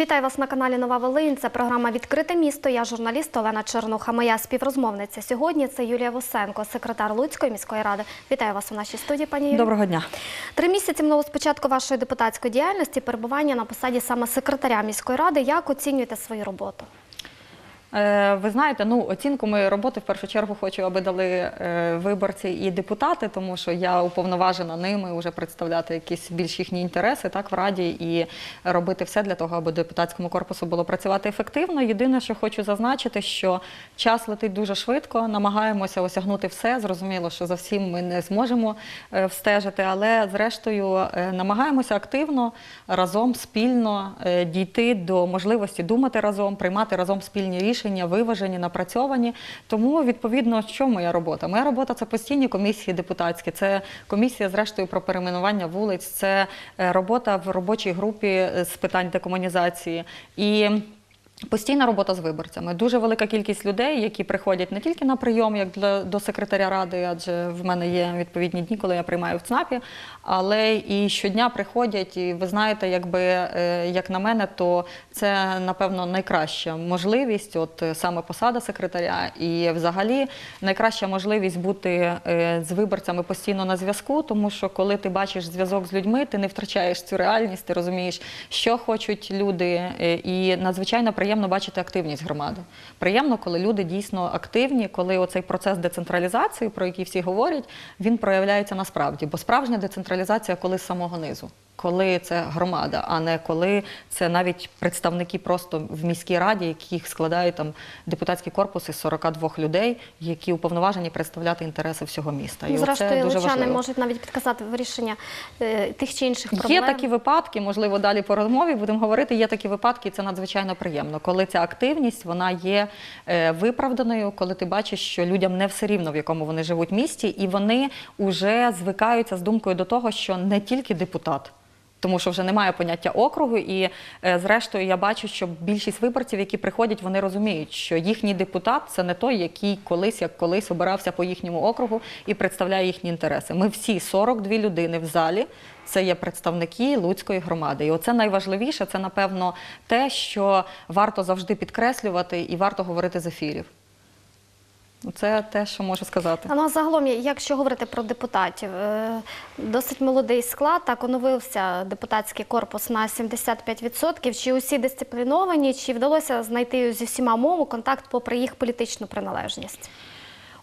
Вітаю вас на каналі Нова Волинь. Це програма Відкрите місто. Я журналіст Олена Чернуха. Моя співрозмовниця сьогодні це Юлія Восенко, секретар Луцької міської ради. Вітаю вас у нашій студії, пані Юлія. Доброго дня. Три місяці минуло з початку вашої депутатської діяльності, перебування на посаді саме секретаря міської ради. Як оцінюєте свою роботу? Е, Ви знаєте, ну оцінку моєї роботи в першу чергу хочу, аби дали е, виборці і депутати, тому що я уповноважена ними вже представляти якісь більш їхні інтереси так в раді і робити все для того, аби депутатському корпусу було працювати ефективно. Єдине, що хочу зазначити, що час летить дуже швидко, намагаємося осягнути все. Зрозуміло, що за всім ми не зможемо е, встежити, але зрештою намагаємося активно разом спільно дійти до можливості думати разом, приймати разом спільні рішення, виважені, напрацьовані. Тому відповідно, що моя робота? Моя робота це постійні комісії депутатські, це комісія, зрештою, про перейменування вулиць, це е, робота в робочій групі з питань декомунізації і. Постійна робота з виборцями. Дуже велика кількість людей, які приходять не тільки на прийом, як для до секретаря ради, адже в мене є відповідні дні, коли я приймаю в ЦНАПі, але і щодня приходять. І ви знаєте, якби е, як на мене, то це напевно найкраща можливість, от е, саме посада секретаря, і взагалі найкраща можливість бути е, з виборцями постійно на зв'язку, тому що коли ти бачиш зв'язок з людьми, ти не втрачаєш цю реальність, ти розумієш, що хочуть люди, і надзвичайно приємно бачити активність громади. Приємно, коли люди дійсно активні, коли оцей процес децентралізації, про який всі говорять, він проявляється насправді. Бо справжня децентралізація коли з самого низу. Коли це громада, а не коли це навіть представники просто в міській раді, яких складають там депутатський корпус із 42 людей, які уповноважені представляти інтереси всього міста. І оце Зрештою, дуже лучани важливо. можуть навіть підказати вирішення е, тих чи інших проблем. Є такі випадки, можливо, далі по розмові будемо говорити. Є такі випадки, і це надзвичайно приємно, коли ця активність вона є е, виправданою, коли ти бачиш, що людям не все рівно, в якому вони живуть місті, і вони вже звикаються з думкою до того, що не тільки депутат. Тому що вже немає поняття округу, і е, зрештою я бачу, що більшість виборців, які приходять, вони розуміють, що їхній депутат це не той, який колись як колись обирався по їхньому округу і представляє їхні інтереси. Ми всі 42 людини в залі. Це є представники Луцької громади, і оце найважливіше. Це напевно те, що варто завжди підкреслювати і варто говорити з ефірів. Це те, що можу сказати. А ну, а загалом, якщо говорити про депутатів, е, досить молодий склад, так оновився депутатський корпус на 75%. Чи усі дисципліновані, чи вдалося знайти зі всіма мову контакт попри їх політичну приналежність?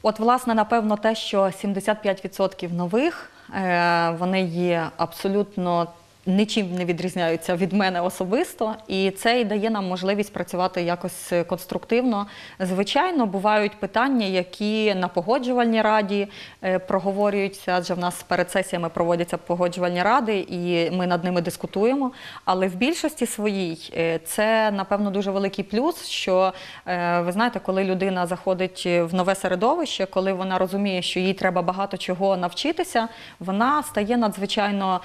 От, власне, напевно, те, що 75% нових, е, вони є абсолютно нічим не відрізняються від мене особисто, і це і дає нам можливість працювати якось конструктивно. Звичайно, бувають питання, які на погоджувальній раді е, проговорюються, адже в нас перед сесіями проводяться погоджувальні ради, і ми над ними дискутуємо. Але в більшості своїй е, це, напевно, дуже великий плюс, що е, ви знаєте, коли людина заходить в нове середовище, коли вона розуміє, що їй треба багато чого навчитися, вона стає надзвичайно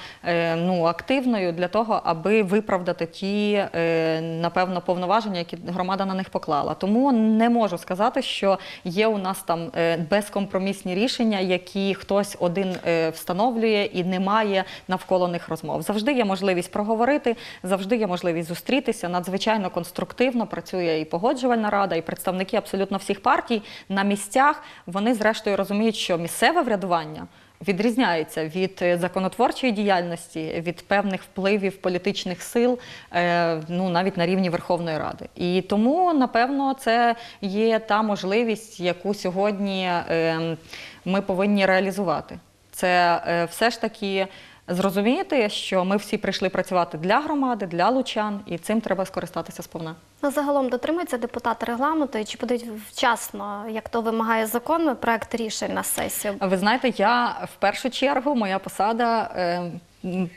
ну, активною для того, аби виправдати ті, е, напевно, повноваження, які громада на них поклала. Тому не можу сказати, що є у нас там е, безкомпромісні рішення, які хтось один е, встановлює і немає навколо них розмов. Завжди є можливість проговорити, завжди є можливість зустрітися. Надзвичайно конструктивно працює і погоджувальна рада, і представники абсолютно всіх партій на місцях. Вони зрештою розуміють, що місцеве врядування. Відрізняється від е, законотворчої діяльності, від певних впливів політичних сил, е, ну навіть на рівні Верховної Ради. І тому, напевно, це є та можливість, яку сьогодні е, ми повинні реалізувати. Це е, все ж таки зрозуміти, що ми всі прийшли працювати для громади, для лучан, і цим треба скористатися сповна. Ну, загалом дотримуються депутати регламенту і чи подають вчасно, як то вимагає закон, проект рішень на сесію? Ви знаєте, я в першу чергу моя посада. е,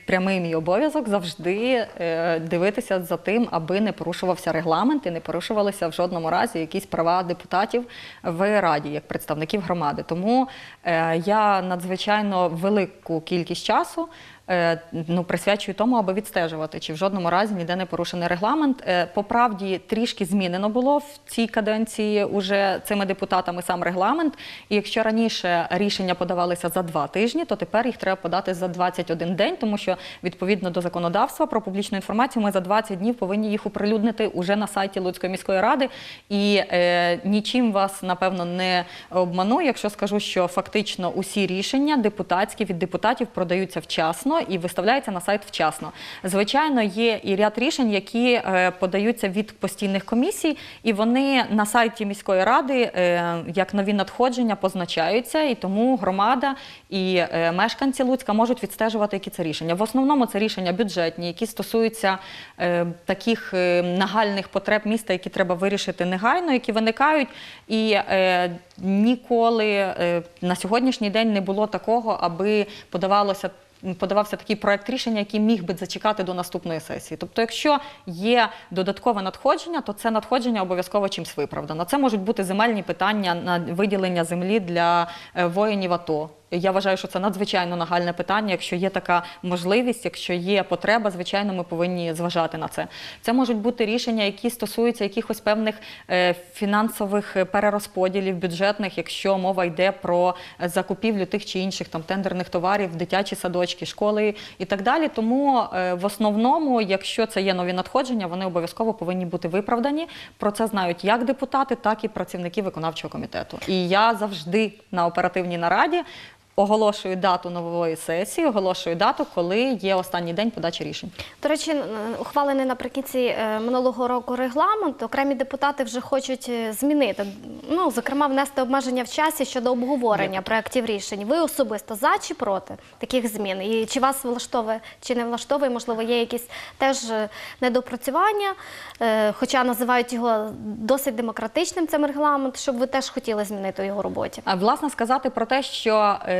Прямий мій обов'язок завжди е, дивитися за тим, аби не порушувався регламент і не порушувалися в жодному разі якісь права депутатів в раді як представників громади. Тому е, я надзвичайно велику кількість часу ну, присвячую тому, аби відстежувати, чи в жодному разі ніде не порушений регламент. Е, По правді трішки змінено було в цій каденції уже цими депутатами сам регламент. І якщо раніше рішення подавалися за два тижні, то тепер їх треба подати за 21 день, тому що відповідно до законодавства про публічну інформацію ми за 20 днів повинні їх оприлюднити уже на сайті Луцької міської ради. І е, нічим вас напевно не обману, якщо скажу, що фактично усі рішення депутатські від депутатів продаються вчасно і виставляються на сайт вчасно. Звичайно, є і ряд рішень, які е, подаються від постійних комісій, і вони на сайті міської ради е, як нові надходження позначаються, і тому громада і е, мешканці Луцька можуть відстежувати, які це рішення. В основному це рішення бюджетні, які стосуються таких нагальних потреб міста, які треба вирішити негайно, які виникають. І ніколи на сьогоднішній день не було такого, аби подавалося. Подавався такий проект рішення, який міг би зачекати до наступної сесії. Тобто, якщо є додаткове надходження, то це надходження обов'язково чимсь виправдано. Це можуть бути земельні питання на виділення землі для е, воїнів АТО. Я вважаю, що це надзвичайно нагальне питання. Якщо є така можливість, якщо є потреба, звичайно, ми повинні зважати на це. Це можуть бути рішення, які стосуються якихось певних е, фінансових перерозподілів бюджетних, якщо мова йде про закупівлю тих чи інших там тендерних товарів, дитячі садочки, школи і так далі. Тому е, в основному, якщо це є нові надходження, вони обов'язково повинні бути виправдані. Про це знають як депутати, так і працівники виконавчого комітету. І я завжди на оперативній нараді. Оголошую дату нової сесії, оголошую дату, коли є останній день подачі рішень. До речі, ухвалений наприкінці е, минулого року регламент, окремі депутати вже хочуть е, змінити. Ну, зокрема, внести обмеження в часі щодо обговорення проєктів рішень. Ви особисто за чи проти таких змін? І чи вас влаштовує, чи не влаштовує? Можливо, є якісь теж е, недопрацювання, хоча називають його досить демократичним цим регламент, щоб ви теж хотіли змінити у його роботі. А власне сказати про те, що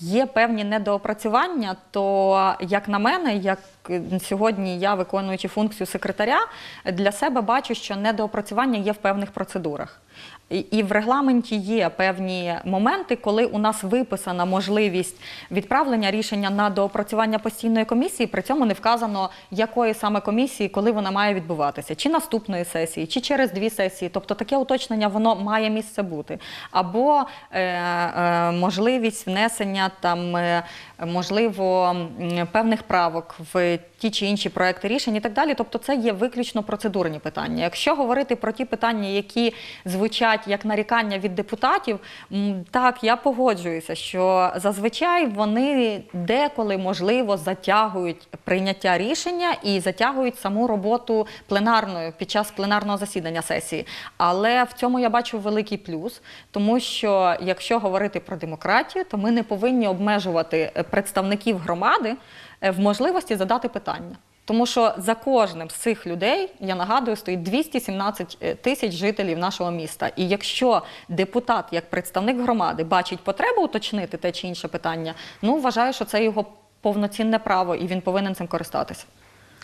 є певні недоопрацювання, то як на мене, як сьогодні я виконуючи функцію секретаря, для себе бачу, що недоопрацювання є в певних процедурах. І в регламенті є певні моменти, коли у нас виписана можливість відправлення рішення на доопрацювання постійної комісії, при цьому не вказано, якої саме комісії, коли вона має відбуватися, чи наступної сесії, чи через дві сесії. Тобто таке уточнення воно має місце бути. Або е, е, можливість внесення там, е, можливо, певних правок в ті чи інші проекти рішень і так далі. Тобто, це є виключно процедурні питання. Якщо говорити про ті питання, які звучать як нарікання від депутатів, так я погоджуюся, що зазвичай вони деколи можливо затягують прийняття рішення і затягують саму роботу пленарною під час пленарного засідання сесії. Але в цьому я бачу великий плюс, тому що якщо говорити про демократію, то ми не повинні обмежувати е, представників громади е, в можливості задати питання. Тому що за кожним з цих людей, я нагадую, стоїть 217 тисяч жителів нашого міста. І якщо депутат, як представник громади, бачить потребу уточнити те чи інше питання, ну вважаю, що це його повноцінне право, і він повинен цим користатися.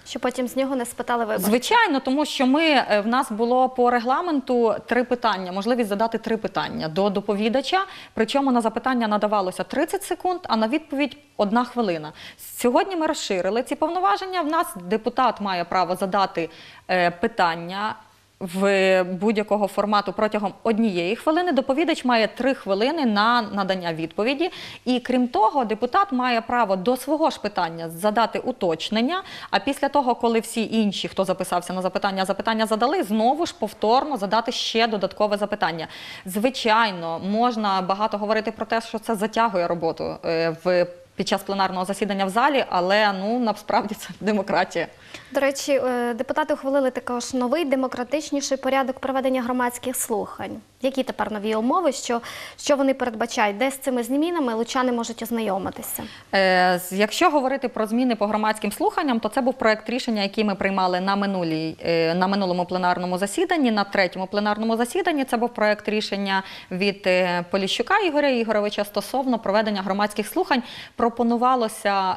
Щоб потім з нього не спитали виборці. Звичайно, тому що ми е, в нас було по регламенту три питання, можливість задати три питання до доповідача. Причому на запитання надавалося 30 секунд, а на відповідь одна хвилина. Сьогодні ми розширили ці повноваження. В нас депутат має право задати е, питання. В будь-якого формату протягом однієї хвилини доповідач має три хвилини на надання відповіді. І крім того, депутат має право до свого ж питання задати уточнення. А після того, коли всі інші, хто записався на запитання, запитання задали, знову ж повторно задати ще додаткове запитання. Звичайно, можна багато говорити про те, що це затягує роботу е, в під час пленарного засідання в залі, але ну насправді це демократія. До речі, е, депутати ухвалили також новий демократичніший порядок проведення громадських слухань. Які тепер нові умови? Що, що вони передбачають? Де з цими змінами лучани можуть ознайомитися? Е, Якщо говорити про зміни по громадським слуханням, то це був проект рішення, який ми приймали на минулій е, на минулому пленарному засіданні. На третьому пленарному засіданні це був проект рішення від Поліщука Ігоря Ігоровича стосовно проведення громадських слухань. Пропонувалося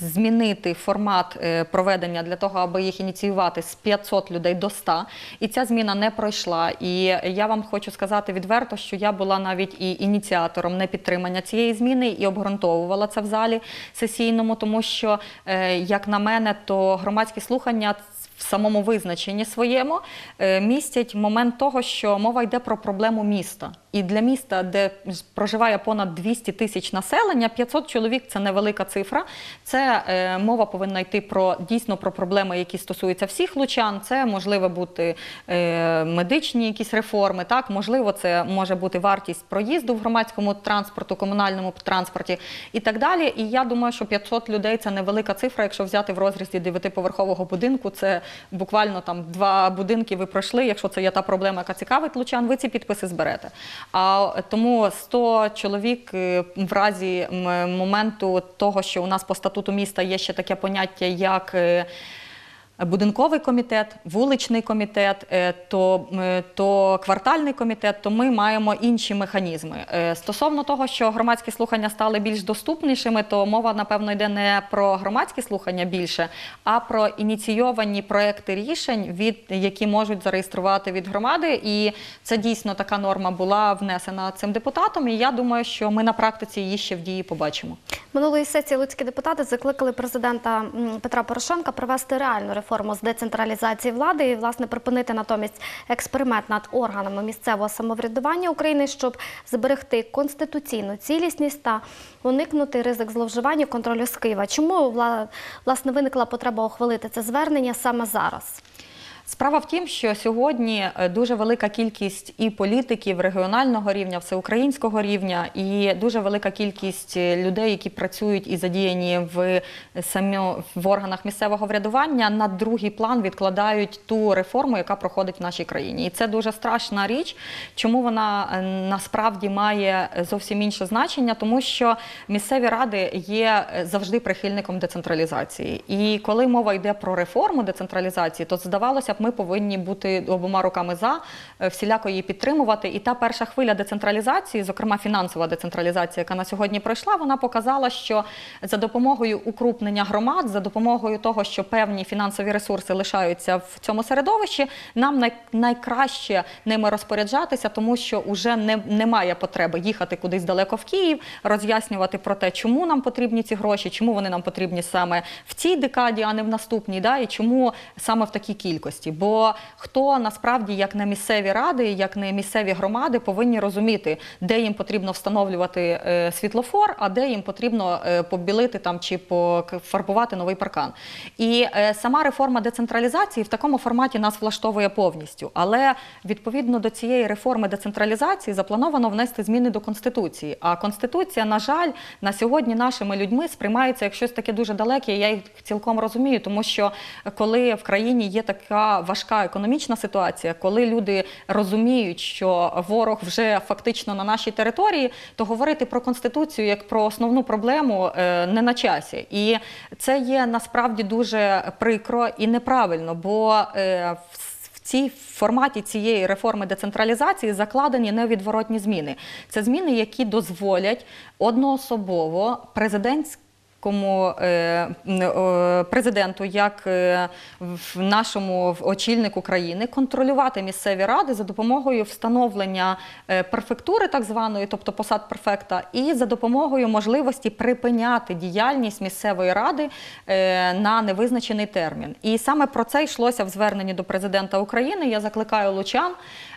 змінити формат проведення для того, аби їх ініціювати з 500 людей до 100. І ця зміна не пройшла. І я вам хочу сказати відверто, що я була навіть і ініціатором непідтримання цієї зміни і обґрунтовувала це в залі сесійному, тому що, е, як на мене, то громадські слухання. В самому визначенні своєму е, містять момент того, що мова йде про проблему міста. І для міста, де проживає понад 200 тисяч населення, 500 чоловік це невелика цифра. Це е, мова повинна йти про дійсно про проблеми, які стосуються всіх лучан. Це можливо бути е, медичні якісь реформи. Так, можливо, це може бути вартість проїзду в громадському транспорту, комунальному транспорті і так далі. І я думаю, що 500 людей це невелика цифра. Якщо взяти в розрізі дев'ятиповерхового будинку, це буквально там два будинки ви пройшли. Якщо це є та проблема, яка цікавить лучан, ви ці підписи зберете. А тому 100 чоловік е, в разі моменту того, що у нас по статуту міста є ще таке поняття, як е, будинковий комітет, вуличний комітет, е, то, то квартальний комітет, то ми маємо інші механізми. Е, Стосовно того, що громадські слухання стали більш доступнішими, то мова, напевно, йде не про громадські слухання більше, а про ініційовані проекти рішень, від які можуть зареєструвати від громади. І це дійсно така норма була внесена цим депутатом. І я думаю, що ми на практиці її ще в дії побачимо. Минулої сесії луцькі депутати закликали президента Петра Порошенка провести реальну реформу з децентралізації влади і власне припинити натомість експеримент над органами місцевого самоврядування України, щоб зберегти конституційну цілісність та уникнути ризик зловживання контролю з Києва. Чому власне виникла потреба ухвалити це звернення саме зараз? Справа в тім, що сьогодні е, дуже велика кількість і політиків регіонального рівня, всеукраїнського рівня, і дуже велика кількість е, людей, які працюють і задіяні в самі в органах місцевого врядування, на другий план відкладають ту реформу, яка проходить в нашій країні. І це дуже страшна річ. Чому вона е, насправді має зовсім інше значення? Тому що місцеві ради є е, завжди прихильником децентралізації. І коли мова йде про реформу децентралізації, то здавалося б, ми повинні бути обома руками за е, всіляко її підтримувати. І та перша хвиля децентралізації, зокрема фінансова децентралізація, яка на сьогодні пройшла, вона показала, що за допомогою укрупнення громад, за допомогою того, що певні фінансові ресурси лишаються в цьому середовищі, нам най- найкраще ними розпоряджатися, тому що вже не, немає потреби їхати кудись далеко в Київ, роз'яснювати про те, чому нам потрібні ці гроші, чому вони нам потрібні саме в цій декаді, а не в наступній, да, і чому саме в такій кількості. Бо хто насправді, як не місцеві ради, як не місцеві громади, повинні розуміти, де їм потрібно встановлювати е, світлофор, а де їм потрібно е, побілити там чи пофарбувати новий паркан. І е, сама реформа децентралізації в такому форматі нас влаштовує повністю. Але відповідно до цієї реформи децентралізації заплановано внести зміни до конституції. А конституція, на жаль, на сьогодні нашими людьми сприймається як щось таке дуже далеке. Я їх цілком розумію, тому що коли в країні є така важка економічна ситуація, коли люди розуміють, що ворог вже фактично на нашій території, то говорити про конституцію як про основну проблему е, не на часі. І це є насправді дуже прикро і неправильно, бо е, в цій форматі цієї реформи децентралізації закладені невідворотні зміни. Це зміни, які дозволять одноособово президентському м, е, президенту, як е, в нашому очільнику країни, контролювати місцеві ради за допомогою встановлення е, перфектури, так званої, тобто посад перфекта, і за допомогою можливості припиняти діяльність місцевої ради на невизначений термін. І саме про це йшлося в зверненні до президента України. Я закликаю лучан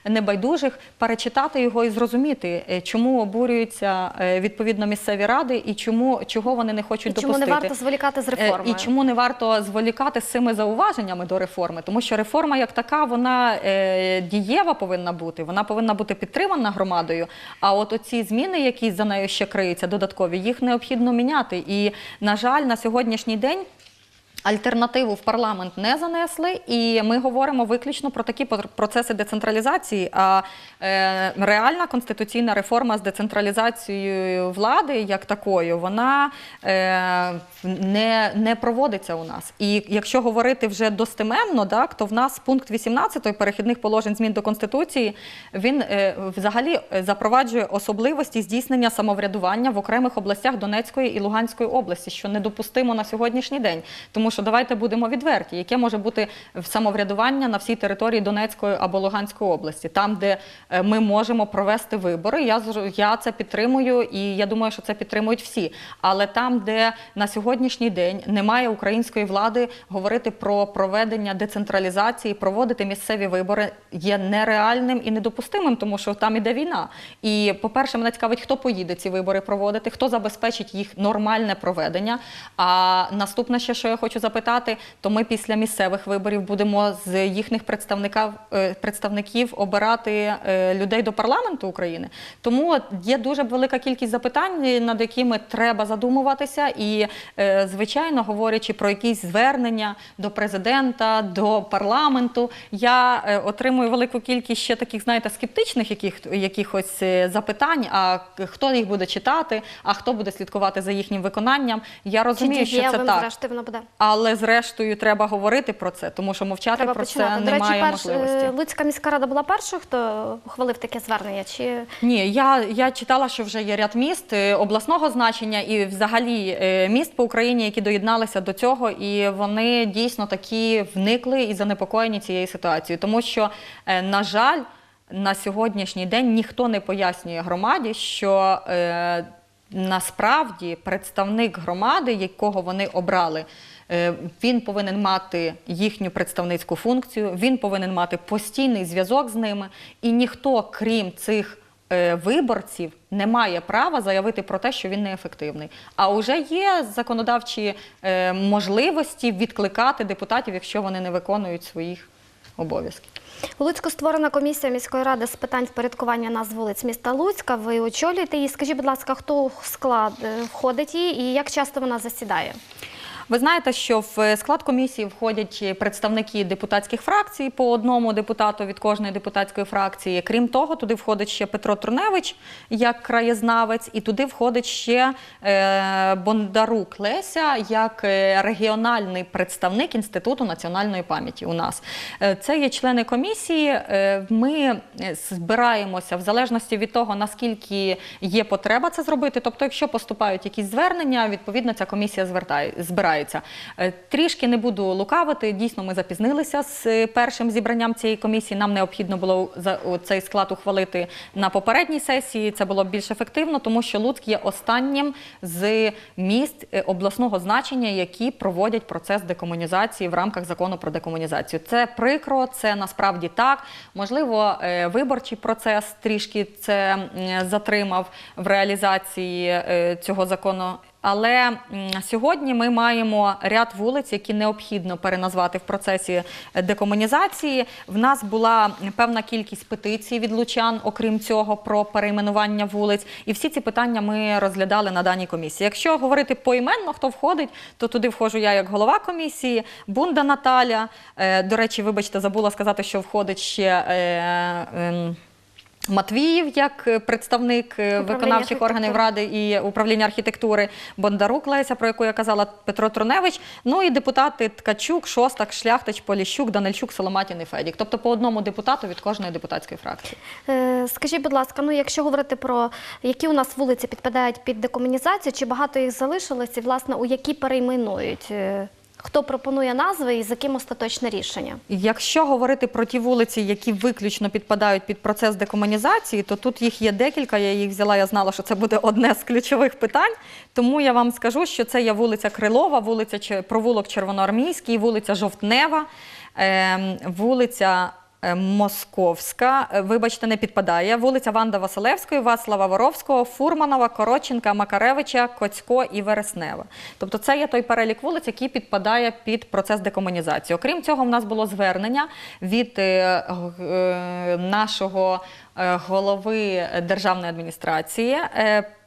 небайдужих перечитати його і зрозуміти, чому обурюються відповідно місцеві ради і чому чого вони не хочуть Чому не варто зволікати з Е, реформою? І чому не варто зволікати з цими зауваженнями до реформи? Тому що реформа як така, вона е, дієва повинна бути, вона повинна бути підтримана громадою. А от оці зміни, які за нею ще криються, додаткові, їх необхідно міняти. І, на жаль, на сьогоднішній день. Альтернативу в парламент не занесли, і ми говоримо виключно про такі процеси децентралізації. А е, реальна конституційна реформа з децентралізацією влади як такою, вона е, не, не проводиться у нас. І якщо говорити вже достеменно, так, то в нас пункт 18 перехідних положень змін до конституції він е, взагалі запроваджує особливості здійснення самоврядування в окремих областях Донецької і Луганської області, що недопустимо на сьогоднішній день, тому Що давайте будемо відверті, яке може бути самоврядування на всій території Донецької або Луганської області, там, де е, ми можемо провести вибори. Я я це підтримую, і я думаю, що це підтримують всі. Але там, де на сьогоднішній день немає української влади, говорити про проведення децентралізації, проводити місцеві вибори є нереальним і недопустимим, тому що там іде війна. І, по-перше, мене цікавить, хто поїде ці вибори проводити, хто забезпечить їх нормальне проведення. А наступне ще, що я хочу запитати, то ми після місцевих виборів будемо з їхніх представників, е, представників обирати е, людей до парламенту України. Тому є дуже велика кількість запитань, над якими треба задумуватися. І, е, звичайно, говорячи про якісь звернення до президента, до парламенту, я отримую велику кількість ще таких, знаєте, скептичних яких, якихось запитань. А хто їх буде читати, а хто буде слідкувати за їхнім виконанням? Я розумію, що це так. буде? Але зрештою треба говорити про це, тому що мовчати Треба про починати. це До речі, немає перш, можливості. е, Луцька міська рада була першою, хто ухвалив таке звернення? Чи Ні, я, я читала, що вже є ряд міст е, обласного значення і взагалі е, міст по Україні, які доєдналися до цього, і вони дійсно такі вникли і занепокоєні цією ситуацією, тому що, на жаль, на сьогоднішній день ніхто не пояснює громаді, що е, насправді представник громади, якого вони обрали. Е, Він повинен мати їхню представницьку функцію, він повинен мати постійний зв'язок з ними, і ніхто, крім цих е, виборців, не має права заявити про те, що він неефективний. А вже є законодавчі е, можливості відкликати депутатів, якщо вони не виконують своїх обов'язків. У Луцьку створена комісія міської ради з питань впорядкування назв вулиць міста Луцька. Ви очолюєте її. Скажіть, будь ласка, хто склад входить її і як часто вона засідає? Ви знаєте, що в склад комісії входять представники депутатських фракцій по одному депутату від кожної депутатської фракції. Крім того, туди входить ще Петро Труневич як краєзнавець, і туди входить ще е, Бондарук Леся як е, регіональний представник Інституту національної пам'яті. У нас Е, це є члени комісії. Ми збираємося в залежності від того, наскільки є потреба це зробити. Тобто, якщо поступають якісь звернення, відповідно ця комісія збирається. Е, Трішки не буду лукавити. Дійсно, ми запізнилися з е, першим зібранням цієї комісії. Нам необхідно було цей склад ухвалити на попередній сесії. Це було більш ефективно, тому що Луцьк є останнім з міст е, обласного значення, які проводять процес декомунізації в рамках закону про декомунізацію. Це прикро, це насправді так. Можливо, виборчий процес трішки це затримав в реалізації цього закону. Але сьогодні ми маємо ряд вулиць, які необхідно переназвати в процесі е, декомунізації. В нас була певна кількість петицій від лучан, окрім цього, про перейменування вулиць. І всі ці питання ми розглядали на даній комісії. Якщо говорити поіменно, хто входить, то туди входжу я як голова комісії, Бунда Наталя. Е, До речі, вибачте, забула сказати, що входить ще. Матвіїв як е, представник е, виконавчих органів ради і управління архітектури Бондарук Леся, про яку я казала Петро Труневич. Ну і депутати Ткачук, Шостак, Шляхтич, Поліщук, Данильчук, Соломатін і Федік. Тобто по одному депутату від кожної депутатської фракції. Е, Скажіть, будь ласка, ну якщо говорити про які у нас вулиці підпадають під декомунізацію, чи багато їх залишилось, і власне у які перейменують? Хто пропонує назви і за ким остаточне рішення? Якщо говорити про ті вулиці, які виключно підпадають під процес декомунізації, то тут їх є декілька. Я їх взяла, я знала, що це буде одне з ключових питань. Тому я вам скажу, що це є вулиця Крилова, вулиця провулок Червоноармійський, вулиця Жовтнева, ем, вулиця. Е, Московська, е, вибачте, не підпадає. Вулиця Ванда Василевської, Вацлава Воровського, Фурманова, Коротченка, Макаревича, Коцько і Вереснева. Тобто це є той перелік вулиць, який підпадає під процес декомунізації. Окрім цього, в нас було звернення від е, нашого голови державної адміністрації.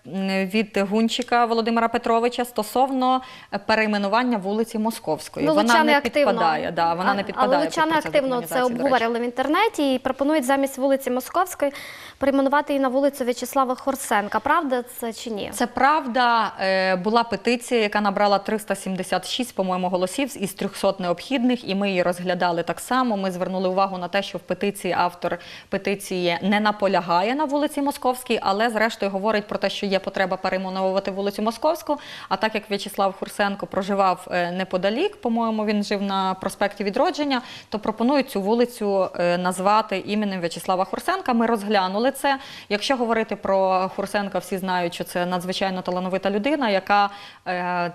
Від Гунчика Володимира Петровича стосовно перейменування вулиці Московської. Ну, вона не активно. підпадає. Да, вона А- не підпадає Але лучани активно це обговорювали в інтернеті і пропонують замість вулиці Московської перейменувати її на вулицю В'ячеслава Хорсенка. Правда це чи ні? Це правда. Е, Була петиція, яка набрала 376, по-моєму, голосів із 300 необхідних, і ми її розглядали так само. Ми звернули увагу на те, що в петиції автор петиції не наполягає на вулиці Московській, але зрештою говорить про те, що є потреба перейменовувати вулицю Московську. А так як В'ячеслав Хурсенко проживав е, неподалік, по-моєму, він жив на проспекті Відродження, то пропонують цю вулицю е, назвати іменем В'ячеслава Хурсенка. Ми розглянули це. Якщо говорити про Хурсенка, всі знають, що це надзвичайно талановита людина, яка е,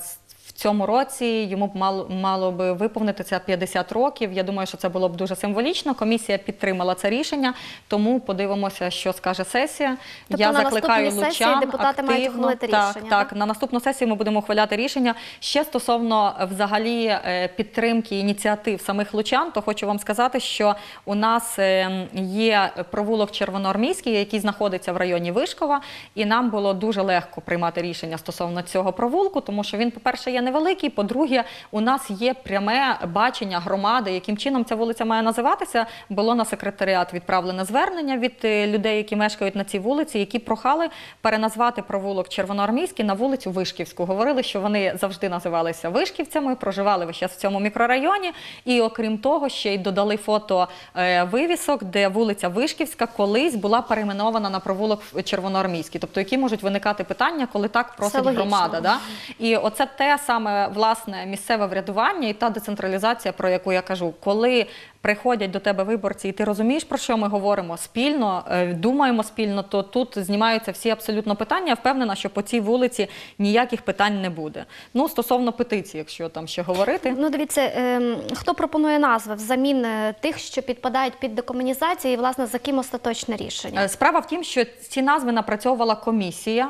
цьому році йому б мало, мало би виповнитися 50 років. Я думаю, що це було б дуже символічно. Комісія підтримала це рішення, тому подивимося, що скаже сесія. Тобто Я на закликаю наступній сесії лучан депутати мають ухвалити рішення, Так, так? на наступну сесію ми будемо ухваляти рішення. Ще стосовно е, взагалі е, підтримки ініціатив самих лучан, то хочу вам сказати, що у нас е, є провулок Червоноармійський, який знаходиться в районі Вишкова, і нам було дуже легко приймати рішення стосовно цього провулку, тому що він, по-перше, є невеликий. По-друге, у нас є пряме бачення громади, яким чином ця вулиця має називатися. Було на секретаріат відправлене звернення від е, людей, які мешкають на цій вулиці, які прохали переназвати провулок Червоноармійський на вулицю Вишківську. Говорили, що вони завжди називалися вишківцями, проживали весь час в цьому мікрорайоні. І окрім того, ще й додали фото е, вивісок, де вулиця Вишківська колись була перейменована на провулок Червоноармійський. Тобто, які можуть виникати питання, коли так просить громада. Да? І оце те саме власне місцеве врядування і та децентралізація, про яку я кажу, коли приходять до тебе виборці, і ти розумієш, про що ми говоримо спільно, е, думаємо спільно, то тут знімаються всі абсолютно питання. Я впевнена, що по цій вулиці ніяких питань не буде. Ну стосовно петиції, якщо там ще говорити. Ну, дивіться, ем, хто пропонує назви взамін е, тих, що підпадають під декомунізацію, і власне за ким остаточне рішення? Е, Справа в тім, що ці назви напрацьовувала комісія.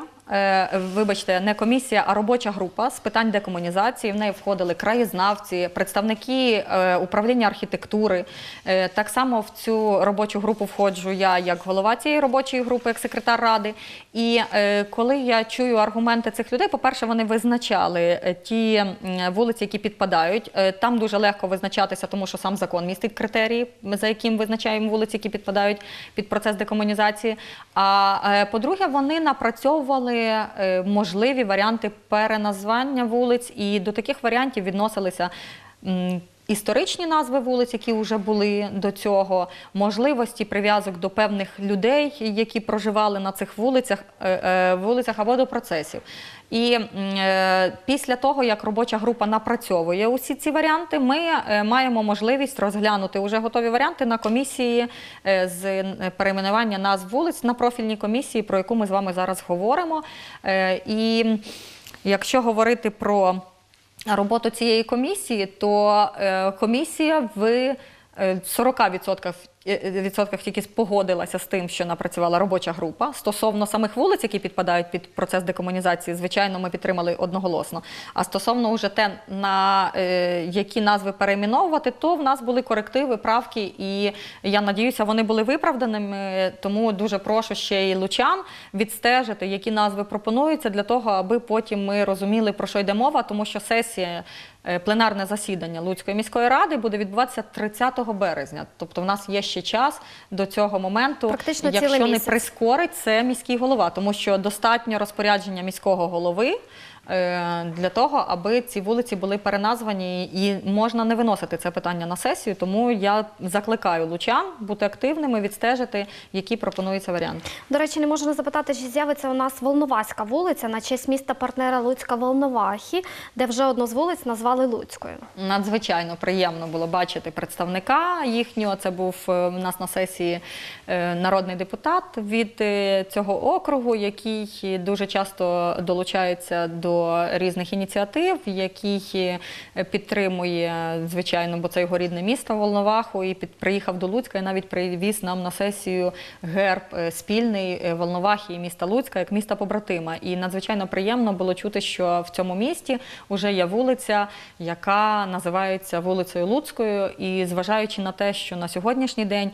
Вибачте, не комісія, а робоча група з питань декомунізації. В неї входили краєзнавці, представники управління архітектури. Е, Так само в цю робочу групу входжу я як голова цієї робочої групи, як секретар ради. І е, коли я чую аргументи цих людей, по-перше, вони визначали е, ті вулиці, які підпадають. Там дуже легко визначатися, тому що сам закон містить критерії, за яким визначаємо вулиці, які підпадають під процес декомунізації. А по-друге, вони напрацьовували можливі варіанти переназвання вулиць, і до таких варіантів відносилися. Історичні назви вулиць, які вже були до цього, можливості прив'язок до певних людей, які проживали на цих вулицях, е, е, вулицях або до процесів. І е, після того, як робоча група напрацьовує усі ці варіанти, ми маємо можливість розглянути вже готові варіанти на комісії з перейменування назв вулиць на профільній комісії, про яку ми з вами зараз говоримо. І якщо говорити про роботу цієї комісії, то е, комісія в е, 40% е, відсотках тільки погодилася з тим, що напрацювала робоча група. Стосовно самих вулиць, які підпадають під процес декомунізації, звичайно, ми підтримали одноголосно. А стосовно вже те, на е, які назви перейменовувати, то в нас були корективи, правки, і я надіюся, вони були виправданими. Тому дуже прошу ще й лучан відстежити, які назви пропонуються, для того, аби потім ми розуміли, про що йде мова, тому що сесія. е, Пленарне засідання Луцької міської ради буде відбуватися 30 березня. Тобто, в нас є ще час до цього моменту. Практично якщо не місяць. прискорить, це міський голова, тому що достатньо розпорядження міського голови. Е, Для того, аби ці вулиці були переназвані, і можна не виносити це питання на сесію. Тому я закликаю лучан бути активними, відстежити, які пропонуються варіанти. До речі, не можу не запитати, чи з'явиться у нас Волноваська вулиця на честь міста партнера Луцька Волновахи, де вже одну з вулиць назвали Луцькою. Надзвичайно приємно було бачити представника їхнього. Це був е, у нас на сесії е, народний депутат від е, цього округу, який дуже часто долучається до різних ініціатив, який е, підтримує, звичайно, бо це його рідне місто Волноваху, і під, приїхав до Луцька і навіть привіз нам на сесію герб е, спільний е, Волновахи і міста Луцька як міста побратима. І надзвичайно приємно було чути, що в цьому місті вже є вулиця, яка називається вулицею Луцькою. І зважаючи на те, що на сьогоднішній день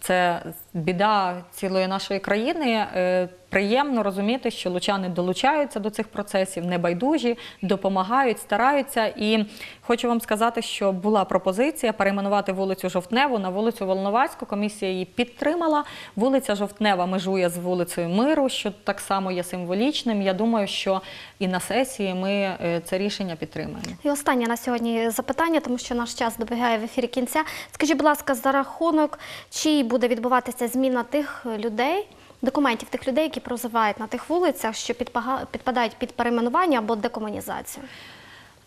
це біда цілої нашої країни. е, Приємно розуміти, що лучани долучаються до цих процесів, небайдужі, допомагають, стараються. І хочу вам сказати, що була пропозиція перейменувати вулицю Жовтневу на вулицю Волновацьку. Комісія її підтримала. Вулиця Жовтнева межує з вулицею Миру, що так само є символічним. Я думаю, що і на сесії ми е, це рішення підтримаємо. І останнє на сьогодні запитання, тому що наш час добігає в ефірі кінця. Скажіть, будь ласка, за рахунок, чи буде відбуватися відбувається зміна тих людей, документів тих людей, які проживають на тих вулицях, що підпадають під перейменування або декомунізацію?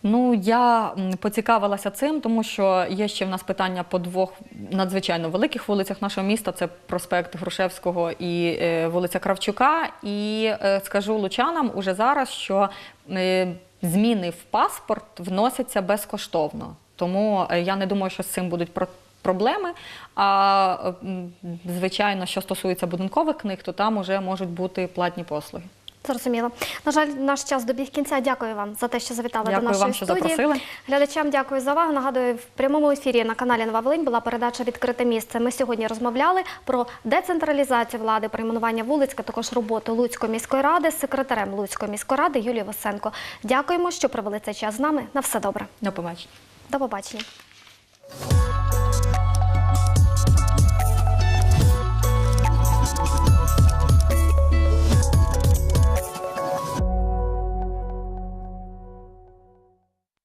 Ну я поцікавилася цим, тому що є ще в нас питання по двох надзвичайно великих вулицях нашого міста: це проспект Грушевського і е, вулиця Кравчука. І е, скажу лучанам уже зараз, що е, зміни в паспорт вносяться безкоштовно. Тому я не думаю, що з цим будуть проблеми. А звичайно, що стосується будинкових книг, то там уже можуть бути платні послуги. Зрозуміло. На жаль, наш час добіг кінця. Дякую вам за те, що завітали Дякую до нашої вам, що студії. запросили. Глядачам дякую за увагу. Нагадую, в прямому ефірі на каналі Нова Волинь була передача Відкрите місце. Ми сьогодні розмовляли про децентралізацію влади, перейменування вулиць, а також роботу Луцької міської ради з секретарем Луцької міської ради Юлією Васенко. Дякуємо, що провели цей час з нами. На все добре. До побачення. До побачення.